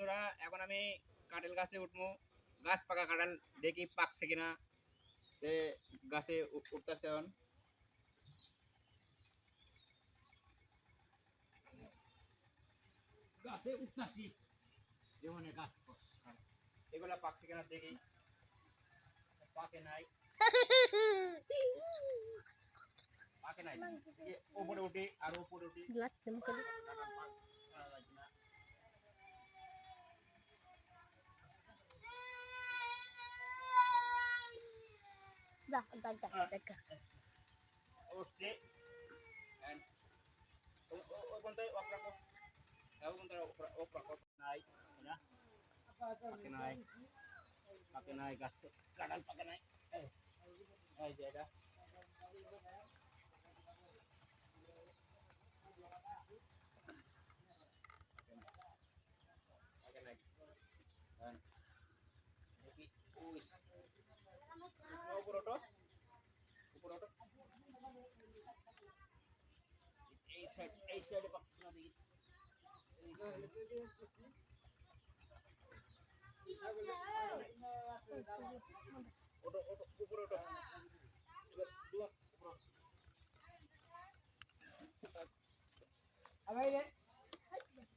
বন্ধুরা এখন আমি কাঁঠাল গাছে উঠবো। গাছ পাকা কাঁঠাল দেখি পাকছে কিনা। তে গাছে উঠতেছে এখন। গাছে উঠতেছি। যেমন গাছ এগুলা পাকছে কিনা দেখি। পাকে নাই। পাকে নাই। উপরে উঠি আর উপরে উঠি। যা যা যা দেখা উঠছে and ও- ও- ওই পর্যন্ত অফ রাখো ওই পর্যন্ত অফ- অফ রাখো নাই না? পাকে নাই পাকে নাই, গাছ কাঁঠাল পাকে নাই। এই যে এটা। পাকে নাই And দেখি, ওই উপর উপর ওঠো এই সাইড এই সাইডে পাচ্ছি না দেখি এবার দুয়া উপরে ওঠো।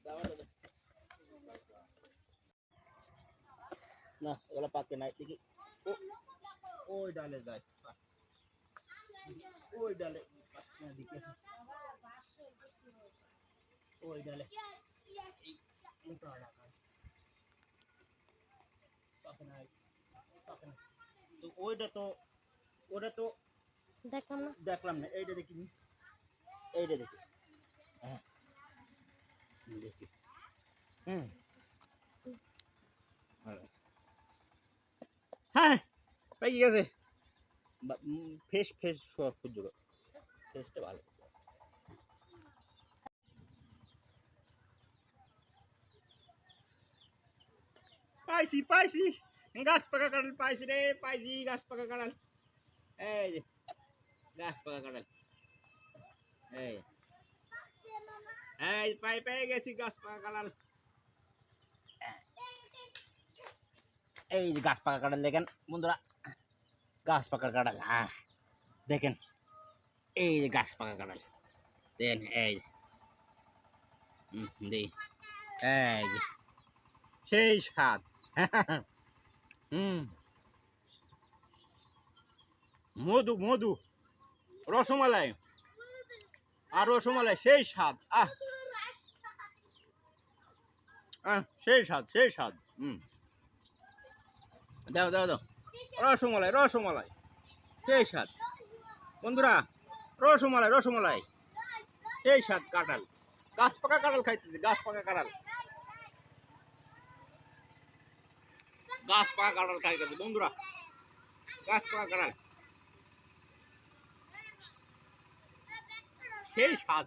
দাও, দাও, দাও। না এগুলো পাকে নাই দেখি ও- ওই ডালে যায়। ওই ডালে। ওই ডালে। তো ওইটা তো ওটা তো দেখলাম না। দেখলাম না। এইটা দেখিনি। এইটা দেখি। হ্যাঁ। দেখি। হুম। হ্যাঁ। পেয়ে গেছে। ফেস ফেস সূর্য ফেসটা ভালো পাইছি পাইছি গাছ পাকা কাঁঠাল পাইছি রে পাইছি গাছ পাকা কাঁঠাল এই যে গাছ পাকা কাঁঠাল এই এই পাই পেয়ে গেছি গাছ পাকা কাঁঠাল এই যে গাছ পাকা কাঁঠাল দেখেন বন্ধুরা গাছ পাকা কাঁঠাল হ্যাঁ দেখেন, এই যে গাছ পাকা কাঁঠাল দেখেন এই দেখি এই সেই স্বাদ, হুম, মধু মধু, রসমালাই, আর রসমালাই, সেই স্বাদ, আহ আহ, সেই স্বাদ সেই স্বাদ, হুম, দাও দাও দাও রসমালাই রসমালাই। সেই স্বাদ বন্ধুরা, রসমালাই রসমালাই। সেই স্বাদ কাঁঠাল। গাছ পাকা কাঁঠাল খাইতেছে, গাছ পাকা কাঁঠাল। গাছ পাকা কাঁঠাল খাইতেছে, বন্ধুরা। গাছ পাকা কাঁঠাল। সেই স্বাদ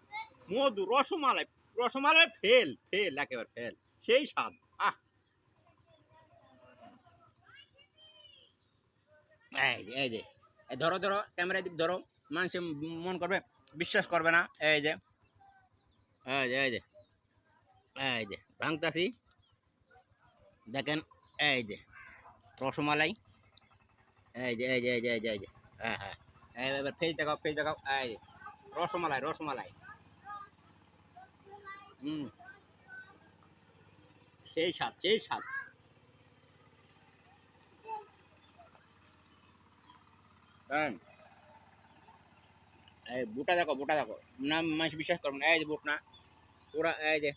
মধু, রসমালাই। রসমালাই ফেল ফেল, একেবারে ফেল। সেই স্বাদ আহ! এই যে এই যে ধরো ধরো ক্যামেরা দিক ধরো মানুষ মন করবে বিশ্বাস করবে না এই যে এই যে এই যে এই যে ভাঙতাছি দেখেন এই যে রসমালাই এই যে এই যে এই যে এই যে এই যে হ্যাঁ হ্যাঁ এবার ফেস দেখাও ফেজ দেখাও এই যে রসমালাই রসমালাই হুম সেই স্বাদ সেই স্বাদ হ্যাঁ এই বুটা দেখো বুটা দেখো। না, মানুষ বিশ্বাস করব না। এই যে বুট না পুরা, এই যে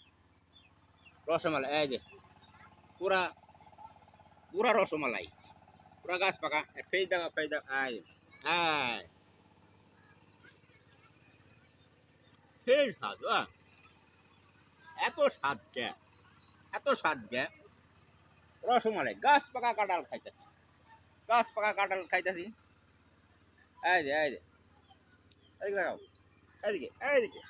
রসমালাই, এই যে পুরা পুরা রসমালাই। পুরা গাছ পাকা। ফেস দেখো ফেস দেখো, এই এই সেই স্বাদ এত স্বাদ এত স্বাদ কে? রসমালাই, গাছ পাকা কাঁঠাল খাইতেছি। গাছ পাকা কাঁঠাল খাইতেছি। এই যে এই যে এদিকে দেখাও এদিকে এইদিকে।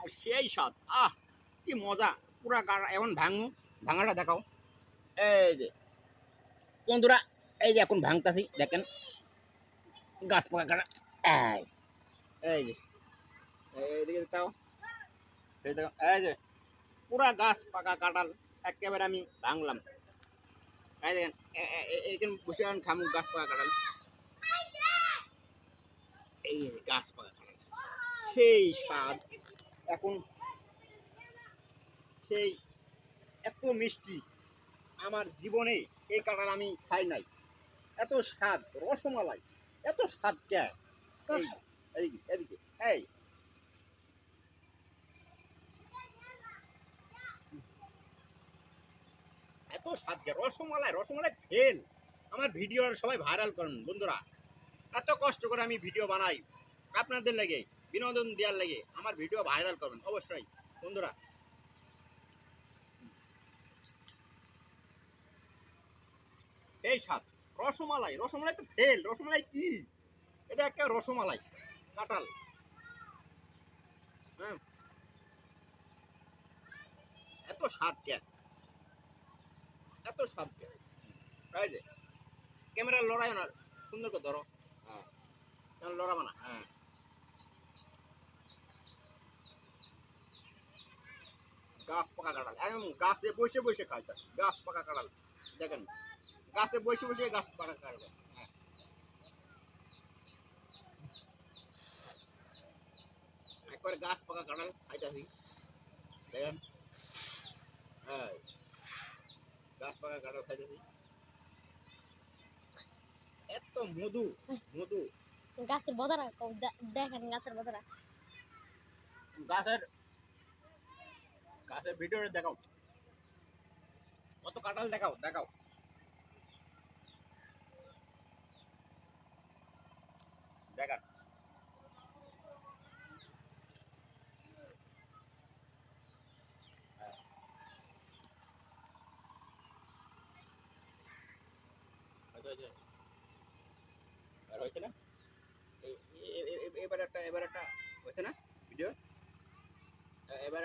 আর সেই স্বাদ, আহ, কি মজা। পুরা কাটা এখন ভাঙু, ভাঙাটা দেখাও। এই যে বন্ধুরা এই যে এখন ভাঙতাছি, দেখেন। গাছ পাকা কাটা এই। যে এইদিকে তাও। এই দেখো এই যে পুরা গাছ পাকা কাঁঠাল, একেবারে আমি ভাঙলাম। এই দেখেন বসে খামু কাঁঠাল এই কাঁঠাল সেই স্বাদ। এখন সেই এত মিষ্টি। আমার জীবনে এই কাঁঠাল আমি খাই নাই। এত স্বাদ, রসমালাই, এত স্বাদ কে এই এদিকে এদিকে এই এত স্বাদ কে রসমালাই রসমালাই ফেল। আমার ভিডিও সবাই ভাইরাল করেন, বন্ধুরা। এত কষ্ট করে আমি ভিডিও বানাই। আপনাদের লাগে, বিনোদন দেওয়ার লাগে আমার ভিডিও ভাইরাল করবেন, অবশ্যই, বন্ধুরা। এই স্বাদ রসমালাই রসমালাই তো ফেল, রসমালাই কি? এটা একটা রসমালাই, কাঁঠাল। হ্যাঁ। এত স্বাদ কে এত স্বাদ কে এই যে ক্যামেরা লড়াই না সুন্দর করে ধরো। হ্যাঁ। লড়াবো না। হ্যাঁ। গাছ পাকা কাঁঠাল একদম গাছে বসে বসে খাইতে গাছ পাকা কাঁঠাল দেখেন। গাছে বসে বসে গাছ পাকা কাঁঠাল হ্যাঁ। একবার গাছ পাকা কাঁঠাল খাইতেছি দেখেন। হ্যাঁ। গাছ পাকা কাঁঠাল খাইতেছি। এত মধু মধু। গাছের বদরা দেখেন গাছের বদরা। গাছের গাছের ভিডিওটা দেখাও। কত কাঁঠাল দেখাও দেখাও। আর হয়েছে না? এবার একটা এবার একটা হয়েছে না? ভিডিও এবার